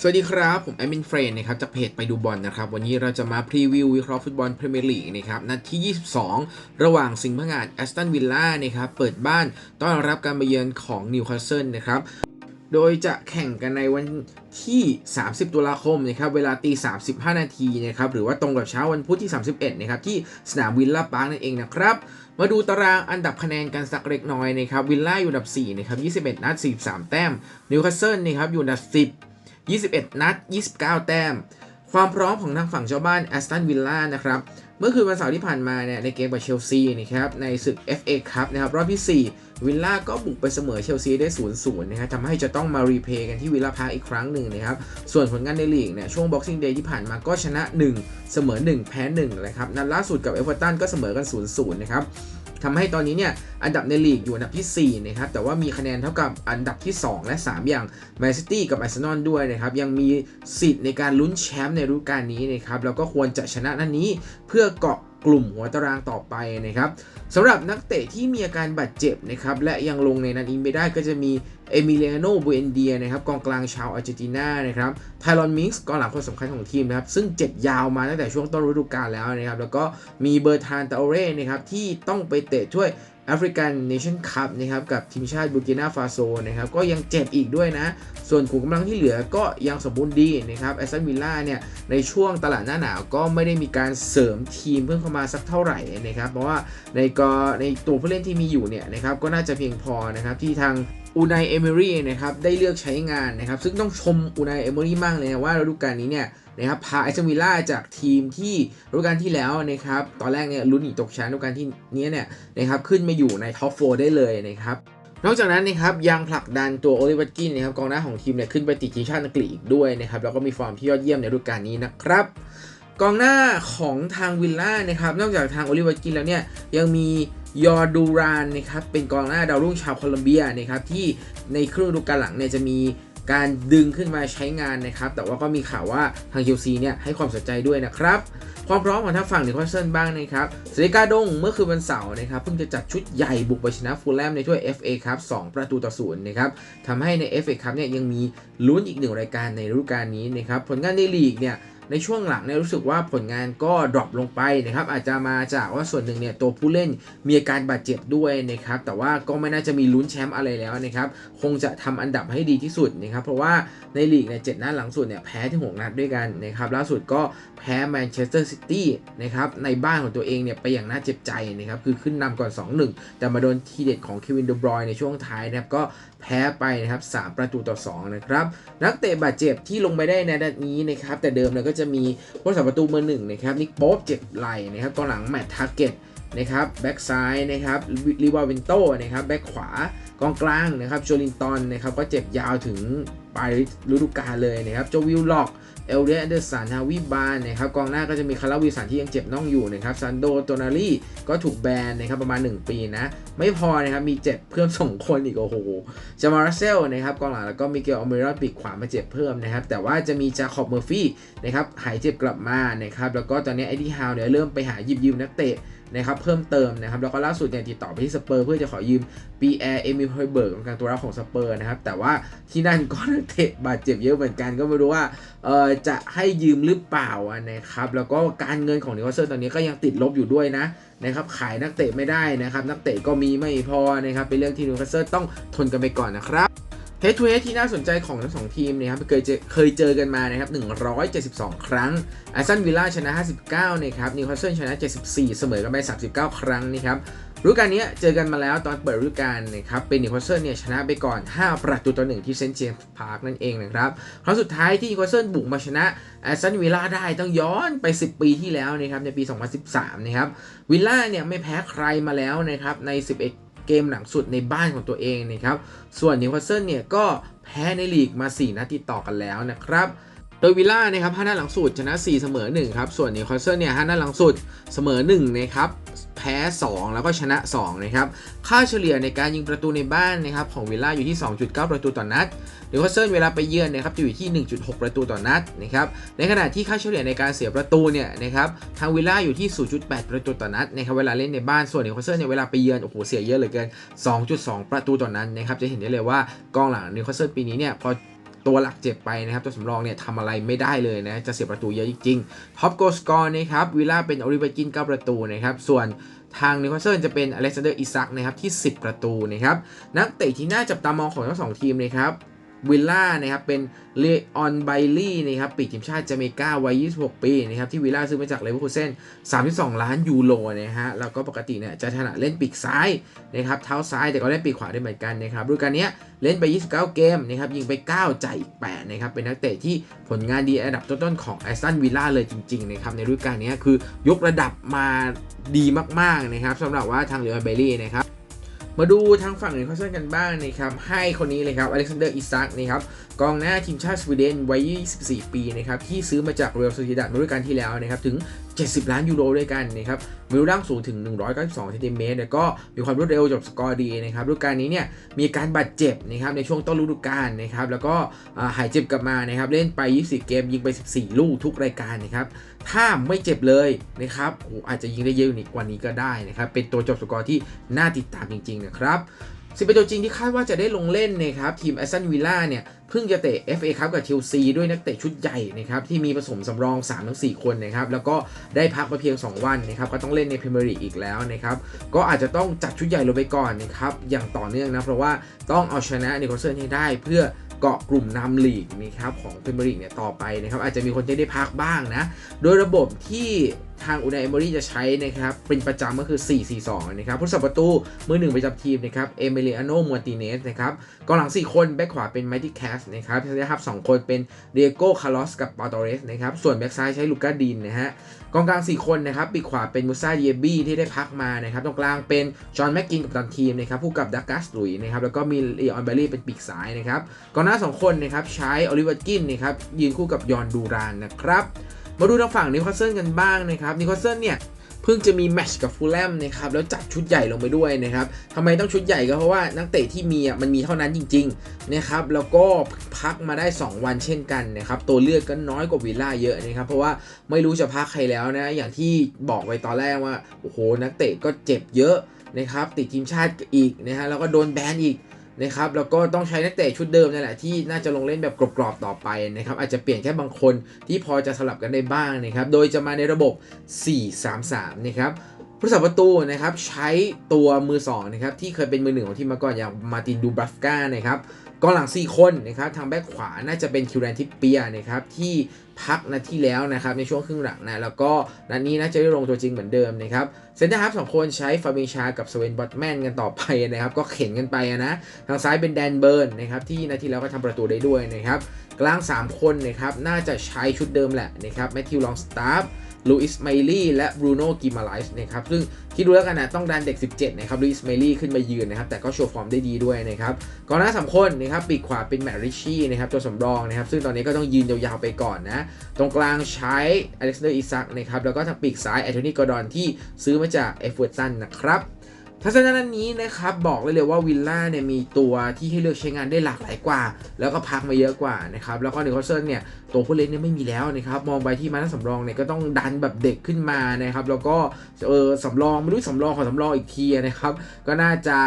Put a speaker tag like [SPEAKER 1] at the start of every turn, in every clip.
[SPEAKER 1] สวัสดีครับ ผมแอดมินเฟรนนะครับจากเพจไปดูบอลนะครับ วันนี้เราจะมาพรีวิววิเคราะห์ฟุตบอลพรีเมียร์ลีกนะครับนัดที่ 22 ระหว่างสิงห์พงาดแอสตันวิลล่านะครับเปิดบ้านต้อนรับการมาเยือนของนิวคาสเซิลนะครับโดยจะแข่งกันในวันที่ 30 ตุลาคมนะครับเวลาตี 35 นาทีนะครับหรือว่าตรงกับเช้าวันพุธที่ 31 นะครับที่สนามวิลล่าพาร์คนั่นเองนะครับมาดูตารางอันดับคะแนนกันสักเล็กน้อยนะครับวิลล่าอยู่อันดับ4นะครับ21 นัด 43 แต้มนิวคาสเซิลนะครับอยู่อันดับ 10 21 นัด 29 แต้ม ความพร้อมของทางฝั่งเจ้าบ้านแอสตันวิลล่านะครับ เมื่อคืนวันเสาร์ที่ผ่านมาเนี่ยในเกมกับเชลซีนะครับในศึก FA ครับนะครับรอบที่ 4 วิลล่าก็บุกไปเสมอเชลซีได้ 0-0 นะครับทำให้จะต้องมารีเพย์กันที่วิลล่าพาร์คอีกครั้งหนึ่งนะครับ ส่วนผลงานในลีกเนี่ยช่วง Boxing Day ที่ผ่านมาก็ชนะ 1 เสมอ 1 แพ้1นะครับนัดล่าสุดกับเอเวอร์ตันก็เสมอกัน 0-0 นะครับ ทำให้ตอนนี้เนี่ยอันดับในลีกอยู่อันดับที่ 4 นะครับ แต่ว่ามีคะแนนเท่ากับอันดับที่ 2 และ 3 อย่างแมนซิตี้กับอาร์เซนอลด้วยนะครับ ยังมีสิทธิ์ในการลุ้นแชมป์ในฤดูกาลนี้นะครับ แล้วก็ควรจะชนะนัดนนี้เพื่อเกาะ กลุ่มหัวตารางต่อไปนะครับสำหรับนักเตะที่มีอาการบาดเจ็บนะครับและยังลงในนัดนี้ไม่ได้ก็จะมีเอมิเลียโนบูเอนเดียนะครับกองกลางชาวอาร์เจนตินานะครับไทรอนมิกส์กองหลังคนสำคัญของทีมนะครับซึ่งเจ็บยาวมาตั้งแต่ช่วงต้นฤดูกาลแล้วนะครับแล้วก็มีเบอร์ทานตาโอเร่นะครับที่ต้องไปเตะช่วย แอฟริกันเนชั่นคัพนะครับกับทีมชาติบูกินาฟาโซนะครับก็ยังเจ็บอีกด้วยนะ ส่วนขุมกำลังที่เหลือก็ยังสมบูรณ์ดีนะครับแอสตันวิลล่าเนี่ยในช่วงตลาดหน้าหนาวก็ไม่ได้มีการเสริมทีมเพิ่มเข้ามาสักเท่าไหร่นะครับเพราะว่าในกในตัวผู้เล่นที่มีอยู่เนี่ยนะครับก็น่าจะเพียงพอนะครับที่ทางอูนายเอเมอรี่นะครับได้เลือกใช้งานนะครับซึ่งต้องชมอูนายเอเมอรี่มากเลยนะว่าฤดูกาลนี้เนี่ย นะครับพาแอสตันวิลล่าจากทีมที่ฤดูกาลที่แล้วนะครับตอนแรกเนี่ยลุ้นหนีตกชั้นฤดูกาลที่นี้เนี่ยนะครับขึ้นมาอยู่ในท็อปโฟได้เลยนะครับนอกจากนั้นนะครับยังผลักดันตัวโอลิเวอร์กินนะครับกองหน้าของทีมเนี่ยขึ้นไปติดทีมชาติอังกฤษอีกด้วยนะครับแล้วก็มีฟอร์มที่ยอดเยี่ยมในฤดูกาลนี้นะครับกองหน้าของทางวิลล่านะครับนอกจากทางโอลิเวอร์กินแล้วเนี่ยยังมียอร์ดูรานนะครับเป็นกองหน้าดาวรุ่งชาวโคลอมเบียนะครับที่ในครึ่งฤดูกาลหลังเนี่ยจะมี การดึงขึ้นมาใช้งานนะครับ แต่ว่าก็มีข่าวว่าทาง QC เนี่ยให้ความสนใจด้วยนะครับ ความพร้อมของทางฝั่งนิวคาสเซิลบ้างนะครับสเตกาดงเมื่อคืนวันเสาร์นะครับเพิ่งจะจัดชุดใหญ่บุกไปชนะฟูลแลมในถ้วย FA ครับ2ประตูต่อศูนย์นะครับทำให้ใน FA ครับเนี่ยยังมีลุ้นอีกหนึ่งรายการในฤดูกาลนี้นะครับผลงานในลีกเนี่ย ในช่วงหลังเนี่ยรู้สึกว่าผลงานก็ดรอปลงไปนะครับอาจจะมาจากว่าส่วนหนึ่งเนี่ยตัวผู้เล่นมีอาการบาดเจ็บด้วยนะครับแต่ว่าก็ไม่น่าจะมีลุ้นแชมป์อะไรแล้วนะครับคงจะทำอันดับให้ดีที่สุดนะครับเพราะว่าในลีกเนี่ยเจ็ดนัดหลังสุดเนี่ยแพ้ที่หกนัดด้วยกันนะครับล่าสุดก็แพ้แมนเชสเตอร์ซิตี้นะครับในบ้านของตัวเองเนี่ยไปอย่างน่าเจ็บใจนะครับคือขึ้นนำก่อน 2-1 แต่มาโดนทีเด็ดของเควินเดบรอยในช่วงท้ายนะครับก็แพ้ไปนะครับ3ประตูต่อ2นะครับนักเตะบาดเจ็บที่ลงไปได้ในนัดนี้นะครับแต่เดิมเนี่ยก็จะจะมีผู้สาประตูเบอร์หนึ่งนะครับนิกโป๊ปเจ็บไหล่นะครับกองหลังแมตต์ทาร์เก็ตนะครับแบ็กซ้ายนะครับลิวาเวนโตนะครับแบ็กขวากองกลางนะครับโจลินตันนะครับก็เจ็บยาวถึง ปลายฤดูกาลเลยนะครับโจวิลล็อกเอลเดียนเดอร์สันฮาวิบานนะครับกองหน้าก็จะมีคาราวิลสันที่ยังเจ็บน่องอยู่นะครับซันโดโตนารีก็ถูกแบนนะครับประมาณ 1 ปีนะ ไม่พอนะครับมีเจ็บเพิ่มสองคนอีกโอ้โหจามาราเซลนะครับกองหลังแล้วก็มิเกลอเมรอนปีกขวามาเจ็บเพิ่มนะครับแต่ว่าจะมีจาคอบเมอร์ฟี่นะครับหายเจ็บกลับมานะครับแล้วก็ตอนนี้ไอดีฮาวเนี่ยเริ่มไปหาหยิบยืมนักเตะ นะครับเพิ่มเติมนะครับแล้วก็ล่าสุดเนี่ยติดต่อไปที่สเปอร์เพื่อจะขอยืมปีแอร์เอมิลเฮเบิร์กกลางตัวรับของสเปอร์นะครับแต่ว่าที่นั่นก็นักเตะบาดเจ็บเยอะเหมือนกันก็ไม่รู้ว่าเออจะให้ยืมหรือเปล่านะครับแล้วก็การเงินของนิวคาสเซิลตอนนี้ก็ยังติดลบอยู่ด้วยนะนะครับขายนักเตะไม่ได้นะครับนักเตะก็มีไม่พอนะครับเป็นเรื่องที่นิวคาสเซิลต้องทนกันไปก่อนนะครับ เฮดทูเฮดที่น่าสนใจของทั้งสองทีมนะครับเคยเจอเคยเจอกันมานะครับ172 ครั้งอาร์ซันวิลล่าชนะ 59นะครับนิวคาสเซิลชนะ 74 เสมอกันไป 39 ครั้งนะครับฤดูกาลนี้เจอกันมาแล้วตอนเปิดฤดูกาลนะครับเป็นนิวคาสเซิลเนี่ยชนะไปก่อน 5 ประตูต่อ1ที่เซนต์เจมส์พาร์คนั่นเองนะครับครั้งสุดท้ายที่นิวคาสเซิลบุกมาชนะอาร์ซันวิลล่าได้ต้องย้อนไป 10 ปีที่แล้วนะครับในปี 2013 นะครับวิลล่าเนี่ยไม่แพ้ใครมาแล้วนะครับใน 11 เกมหลังสุดในบ้านของตัวเองนะครับ ส่วนนิวคาสเซิลเนี่ยก็แพ้ในลีกมา 4นัดติดต่อกันแล้วนะครับ โดยวิลล่านะครับ5นัดหลังสุดชนะ 4 เสมอ 1 ครับ ส่วนนิวคาสเซิลเนี่ย5นัดหลังสุดเสมอ 1 นะครับ แพ้ 2 แล้วก็ชนะ 2 นะครับ ค่าเฉลี่ยในการยิงประตูในบ้านนะครับของวิลล่าอยู่ที่ 2.9 ประตูต่อนัดนิวคาสเซิลเวลาไปเยือนนะครับอยู่ที่ 1.6 ประตูต่อนัดนะครับ ในขณะที่ค่าเฉลี่ยในการเสียประตูเนี่ยนะครับทางวิลล่าอยู่ที่ 0.8 ประตูต่อนัดนะครับเวลาเล่นในบ้านส่วนนิวคาสเซิลเนี่ยเวลาไปเยือนโอ้โหเสียเยอะเหลือเกิน 2.2 ประตูต่อนัดนะครับจะเห็นได้เลยว่ากองหลังนิวคาสเซิลปีนี้เนี่ยพอ ตัวหลักเจ็บไปนะครับตัวสำรองเนี่ยทำอะไรไม่ได้เลยนะจะเสียประตูเยอะจริงๆท็อปโกลสกอร์นะครับวิลล่าเป็นออริเบกิน9ประตูนะครับส่วนทางนิวคาสเซิลจะเป็นอเล็กซานเดอร์อิซักนะครับที่ 10 ประตูนะครับนักเตะที่น่าจับตามองของทั้งสองทีมนะครับ วิลล่านะครับเป็นเลออนไบลี่นะครับปีกทีมชาติจาเมกาวัย 26 ปีนะครับที่วิลล่าซื้อมาจากเลเวอร์คูเซน32 ล้านยูโรนะฮะแล้วก็ปกติเนี่ยจะถนัดเล่นปีกซ้ายนะครับเท้าซ้ายแต่ก็เล่นปีกขวาได้เหมือนกันนะครับฤดูกาลนี้เล่นไป 29 เกมนะครับยิงไป 9 จ่ายอีก8นะครับเป็นนักเตะที่ผลงานดีอันดับต้นๆของแอสตันวิลล่าเลยจริงๆนะครับในฤดูกาลนี้คือยกระดับมาดีมากๆนะครับสำหรับว่าทางเลออนไบลี่นะครับ มาดูทางฝั่งนิวคาสเซิลกันบ้างนะครับให้คนนี้เลยครับอเล็กซานเดอร์อิซักนะครับกองหน้าทีมชาติสวีเดนวัย 24 ปีนะครับที่ซื้อมาจากเรอัลโซซิดาดฤดูกาลที่แล้วนะครับถึง 70 ล้านยูโรด้วยกันนะครับมีรูปร่างสูงถึง 192เซนติเมตรแล้วก็มีความรวดเร็วจบสกอร์ดีนะครับฤดูกาลนี้เนี่ยมีการบาดเจ็บนะครับในช่วงต้นฤดูกาลนะครับแล้วก็หายเจ็บกลับมานะครับเล่นไป 24 เกมยิงไป 14 ลูกทุกรายการนะครับถ้าไม่เจ็บเลยนะครับโอ้อาจจะยิงได้เยอะกว่านี้ก็ได้นะครับเป็นตัวจบสกอร์ที่น่าติดตามจริงนะครับสิเป็นตัวจริงที่คาดว่าจะได้ลงเล่นนะครับทีมแอสตันวิลล่าเนี่ยเพิ่งจะเตะ FA ครับกับเชลซีด้วยนักเตะชุดใหญ่นะครับที่มีผสมสำรอง3-4คนนะครับแล้วก็ได้พักมาเพียง 2 วันนะครับก็ต้องเล่นในพรีเมียร์ลีกอีกแล้วนะครับก็อาจจะต้องจัดชุดใหญ่ลงไปก่อนนะครับอย่างต่อเนื่องนะเพราะว่าต้องเอาชนะนิโคลเซนให้ได้เพื่อเกาะกลุ่มนำลีกนะครับของพรีเมียร์ลีกเนี่ยต่อไปนะครับอาจจะมีคนที่ได้พักบ้างนะโดยระบบที่ ทางอุนายเอมอรี่จะใช้นะครับเป็นประจำก็คือ 4-4-2 นะครับผู้สับประตูมือหนึ่งประจำทีมนะครับเอเมเลียโนมัวติเนสนะครับกองหลัง 4 คนแบ็คขวาเป็นไมตี้แคสนะครับนะครับสองคนเป็นเดียโก้คาร์ลอสกับปาโตเรสนะครับส่วนแบ็คซ้ายใช้ลูก้าดินนะฮะกองกลาง 4 คนนะครับปีกขวาเป็นมูซาเยบี้ที่ได้พักมานะครับตรงกลางเป็นจอห์นแม็กกินกับตันทีมนะครับผู้กับดักกัสลุยนะครับแล้วก็มีลีออนเบลลี่เป็นปีกซ้ายนะครับกองหน้า 2 คนนะครับใช้ออลิเวอร์กินนะครับยืนคู่กับยอนดูรานนะครับ มาดูทางฝั่งนิวคาสเซิลกันบ้างนะครับนิวคาสเซิลเนี่ยเพิ่งจะมีแมชกับฟูลแลมนะครับแล้วจัดชุดใหญ่ลงไปด้วยนะครับทำไมต้องชุดใหญ่ก็เพราะว่านักเตะที่มีอะมันมีเท่านั้นจริงๆนะครับแล้วก็พักมาได้ 2 วันเช่นกันนะครับตัวเลือกก็น้อยกว่าวิลล่าเยอะนะครับเพราะว่าไม่รู้จะพักใครแล้วนะอย่างที่บอกไปตอนแรกว่าโอ้โหนักเตะก็เจ็บเยอะนะครับติดทีมชาติอีกนะฮะแล้วก็โดนแบนอีก นะครับแล้วก็ต้องใช้นักเตะชุดเดิมนั่นแหละที่น่าจะลงเล่นแบบกรอบๆต่อไปนะครับอาจจะเปลี่ยนแค่บางคนที่พอจะสลับกันได้บ้างนะครับโดยจะมาในระบบ 4-3-3 นะครับผู้สับประตูนะครับใช้ตัวมือ2นะครับที่เคยเป็นมือหนึ่งของทีมมาก่อนอย่างมาตินดูบรัฟกานะครับกองหลัง 4 คนนะครับทางแบ็คขวาน่าจะเป็นคิวแรนทิปเปียนะครับที่พักนัดที่แล้วนะครับในช่วงครึ่งหลังนะแล้วก็นัดนี้น่าจะได้ลงตัวจริงเหมือนเดิมนะครับเซนเตอร์ฮาร์ฟสองคนใช้ฟาบิชากับสเวนบอตแมนกันต่อไปนะครับก็เข็นกันไปนะทางซ้ายเป็นแดนเบิร์นนะครับที่นาทีแล้วก็ทำประตูได้ด้วยนะครับกลาง 3 คนนะครับน่าจะใช้ชุดเดิมแหละนะครับแมทธิวลองสตาร์ฟลูอิสไมลี่และบรูโน่กิมาไลส์นะครับซึ่งคิดดูแล้วกันนะต้องดันเด็ก 17 นะครับลิสเมลี่ขึ้นมายืนนะครับแต่ก็โชว์ฟอร์มได้ดีด้วยนะครับกองหน้าสามคนนะครับปีกขวาเป็นแมตริชชี่นะครับตัวสำรองนะครับซึ่งตอนนี้ก็ต้องยืนยาวๆไปก่อนนะ ตรงกลางใช้อเล็กซานเดอร์อิซักนะครับแล้วก็ทางปีกซ้ายแอนโทนีกอร์ดอนที่ซื้อมาจากเอฟเวอร์ตันนะครับ ทัศนะนี้นะครับบอกเลยเลยว่าวิลล่าเนี่ยมีตัวที่ให้เลือกใช้งานได้หลากหลายกว่า แล้วก็พักมาเยอะกว่านะครับแล้วก็นิโคลเซนเนี่ยตัวผู้เล่นเนี่ยไม่มีแล้วนะครับมองไปที่มานัสำรองเนี่ยก็ต้องดันแบบเด็กขึ้นมานะครับแล้วก็เออสำรองไม่รู้สำรองของสำรองอีกทีนะครับก็น่าจะ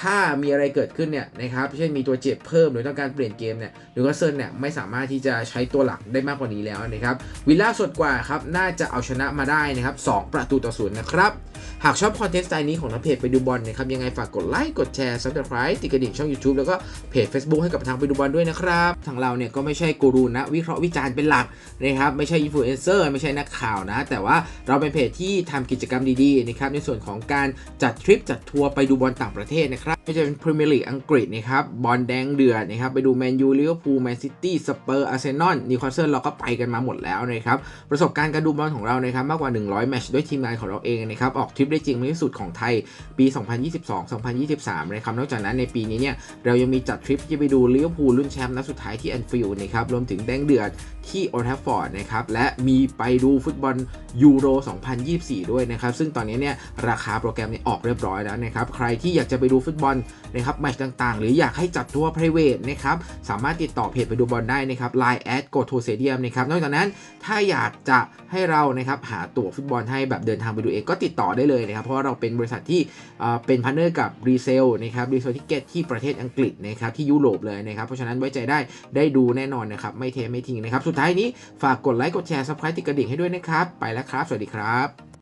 [SPEAKER 1] ถ้ามีอะไรเกิดขึ้นเนี่ยนะครับเช่นมีตัวเจ็บเพิ่มหรือต้องการเปลี่ยนเกมเนี่ยนิโคลเซนเนี่ยไม่สามารถที่จะใช้ตัวหลักได้มากกว่านี้แล้วนะครับวิลล่าสดกว่าครับน่าจะเอาชนะมาได้นะครับสองประตูต่อศูนย์นะครับหากชอบคอนเทนต์สไตล์นี้ของนักเพจไปดูบอลนะครับยังไงฝากกดไลค์กดแชร์ subscribe ติดกระดิ่งช่อง YouTube แล้วก็เพจ Facebook ให้กับทางไปดูบอลด้วยนะครับทางเราเนี่ยก็ไม่ใช่กูรูนะวิเคราะห์วิจารณ์เป็นหลักนะครับไม่ใช่อินฟลูเอนเซอร์ไม่ใช่นักข่าวนะ แต่ว่าเราเป็นเพจที่ทำกิจกรรมดีๆนะครับในส่วนของการจัดทริปจัดทัวร์ไปดูบอลต่างประเทศนะครับไม่ว่าจะเป็นพรีเมียร์ลีกอังกฤษนะครับบอลแดงเดือดนะครับไปดูแมนยูลิเวอร์พูลแมนซิตี้สเปอร์อาร์เซนอลนิวคาสเซิลเราก็ไปกันมาหมดแล้วนะครับประสบการณ์การดูบอลของเรานะครับมากกว่า 100 แมตช์ด้วยทีมงานของเราเองนะครับออกทริปได้จริงมากที่สุดของไทยปี 2022-2023 นะครับ นอกจากนั้นในปีนี้เนี่ย เรายังมีจัดทริปที่ไปดูลิเวอร์พูลรุ่นแชมป์นัดสุดท้ายที่แอนฟิลด์นะครับ รวมถึงแดงเดือดที่โอทัฟฟอร์ดนะครับ และมีไปดูฟุตบอลยูโร 2024 ด้วยนะครับ ซึ่งตอนนี้เนี่ยราคาโปรแกรมเนี่ยออกเรียบร้อยแล้วนะครับ ใครที่อยากจะไปดูฟุตบอลนะครับแมตช์ต่างๆ หรืออยากให้จัดทัวร์ private นะครับสามารถติดต่อเพจไปดูบอลได้นะครับ Line at go to stadium นะครับนอกจากนั้นถ้าอยากจะให้เรานะครับหาตั๋วฟุตบอลให้แบบเดินทางไปดูเองก็ติดต่อได้เลยนะครับเพราะว่าเราเป็นบริษัทที่เป็นพันเนอร์กับรีเซลนะครับรีเซลทิเก็ตที่ประเทศอังกฤษนะครับที่ยุโรปเลยนะครับ เพราะฉะนั้นไว้ใจได้ได้ดูแน่นอนนะครับ ไม่เทไม่ทิ้งนะครับ สุดท้ายนี้ฝากกดไลค์กดแชร์ซับสไครต์ติดกระดิ่งให้ด้วยนะครับ ไปแล้วครับ สวัสดีครับ